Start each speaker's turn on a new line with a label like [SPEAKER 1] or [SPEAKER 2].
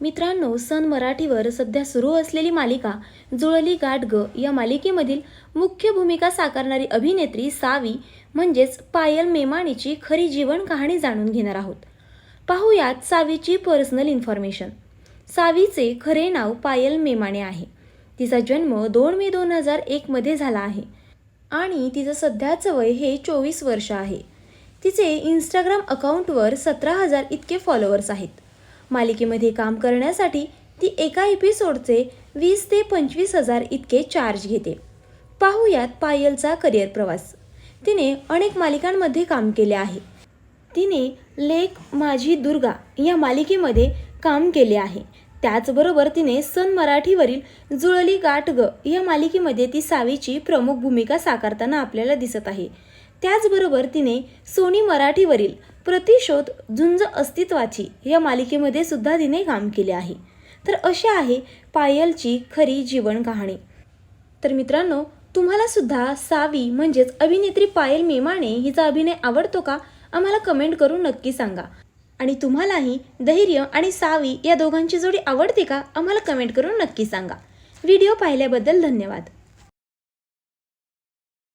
[SPEAKER 1] मित्रांनो सन मराठीवर सध्या सुरू असलेली मालिका जुळली गाठ ग या मालिकेमधील मुख्य भूमिका साकारणारी अभिनेत्री सावी म्हणजेच पायल मेमाणीची खरी जीवन कहाणी जाणून घेणार आहोत. पाहूयात सावीची पर्सनल इन्फॉर्मेशन. सावीचे खरे नाव पायल मेमाणे आहे. तिचा जन्म दोन मे दोन हजार एकमध्ये झाला आहे आणि तिचं सध्याचं वय हे चोवीस वर्ष आहे. तिचे इंस्टाग्राम अकाउंटवर सतरा हजार इतके फॉलोअर्स आहेत. मालिकेमध्ये काम करण्यासाठी ती एका एपिसोडचे वीस ते पंचवीस हजार इतके चार्ज घेते. पाहूयात पायलचा करिअर प्रवास. तिने अनेक मालिकांमध्ये काम केले आहे. तिने लेख माझी दुर्गा या मालिकेमध्ये काम केले आहे. त्याचबरोबर तिने सन मराठीवरील जुळली गाठ ग या मालिकेमध्ये ती सावीची प्रमुख भूमिका साकारताना आपल्याला दिसत आहे. त्याचबरोबर तिने सोनी मराठीवरील प्रतिशोध झुंज अस्तित्वाची या मालिकेमध्ये सुद्धा तिने काम केले आहे. तर अशी आहे पायलची खरी जीवन कहाणी. तर मित्रांनो तुम्हाला सुद्धा सावी म्हणजेच अभिनेत्री पायल मेमाणे हिचा अभिनय आवडतो का? आम्हाला कमेंट करून नक्की सांगा. आणि तुम्हालाही धैर्य आणि सावी या दोघांची जोडी आवडते का? आम्हाला कमेंट करून नक्की सांगा. व्हिडिओ पाहिल्याबद्दल धन्यवाद.